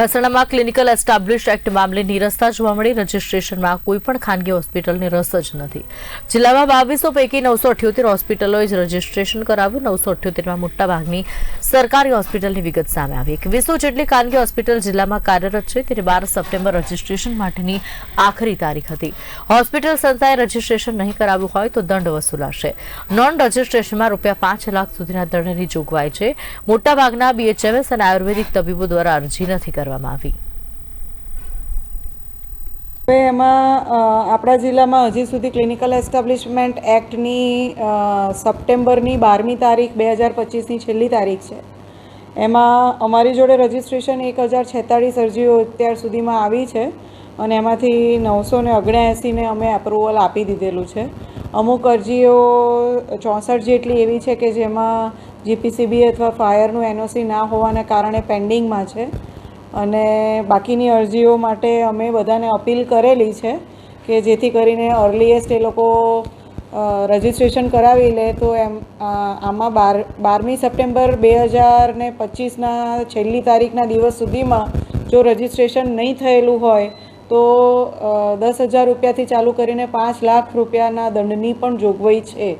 મહેસાણામાં clinical establish act મામલે નિરસ્તા જોવા મળી. રજીસ્ટ્રેશનમાં કોઈ પણ ખાનગી હોસ્પિટલની રસ જ નથી. જિલ્લામાં બાવીસો પૈકી નવસો અઠ્યોતેર હોસ્પિટલોએ જ રજીસ્ટ્રેશન કરાવ્યું. નવસો અઠ્યોતેરમાં મોટાભાગની સરકારી હોસ્પિટલની વિગત સામે આવી. એકવીસો જેટલી ખાનગી હોસ્પિટલ જિલ્લામાં કાર્યરત છે. ત્યારે બાર સપ્ટેમ્બર રજીસ્ટ્રેશન માટેની આખરી તારીખ હતી. હોસ્પિટલ સંસ્થાએ રજીસ્ટ્રેશન નહીં કરાવ્યું હોય તો દંડ વસૂલાશે. નોન રજીસ્ટ્રેશનમાં રૂપિયા પાંચ લાખ સુધીના દંડની જોગવાઈ છે. મોટાભાગના બીએચએમએસ અને આયુર્વેદિક તબીબો દ્વારા અરજી નથી કરવામાં આવી. હવે એમાં આપણા જિલ્લામાં હજી સુધી ક્લિનિકલ એસ્ટાબ્લિશમેન્ટ એક્ટની સપ્ટેમ્બરની બારમી તારીખ બે હજાર પચીસની છેલ્લી તારીખ છે. એમાં અમારી જોડે રજિસ્ટ્રેશન એક હજાર છેતાળીસ અરજીઓ અત્યાર સુધીમાં આવી છે અને એમાંથી નવસો ને ઓગણએંસીને અમે એપ્રુવલ આપી દીધેલું છે. અમુક અરજીઓ ચોસઠ જેટલી એવી છે કે જેમાં જીપીસીબી અથવા ફાયરનું એનઓસી ના હોવાના કારણે પેન્ડિંગમાં છે. અને બાકીની અરજીઓ માટે અમે બધાને અપીલ કરેલી છે કે જેથી કરીને અર્લીએસ્ટ એ લોકો રજિસ્ટ્રેશન કરાવી લે તો એમ આમાં બાર, બારમી સપ્ટેમ્બર બે હજાર ને પચીસના છેલ્લી તારીખના દિવસ સુધીમાં જો રજિસ્ટ્રેશન નહીં થયેલું હોય તો દસ હજાર રૂપિયાથી ચાલુ કરીને પાંચ લાખ રૂપિયાના દંડની પણ જોગવાઈ છે.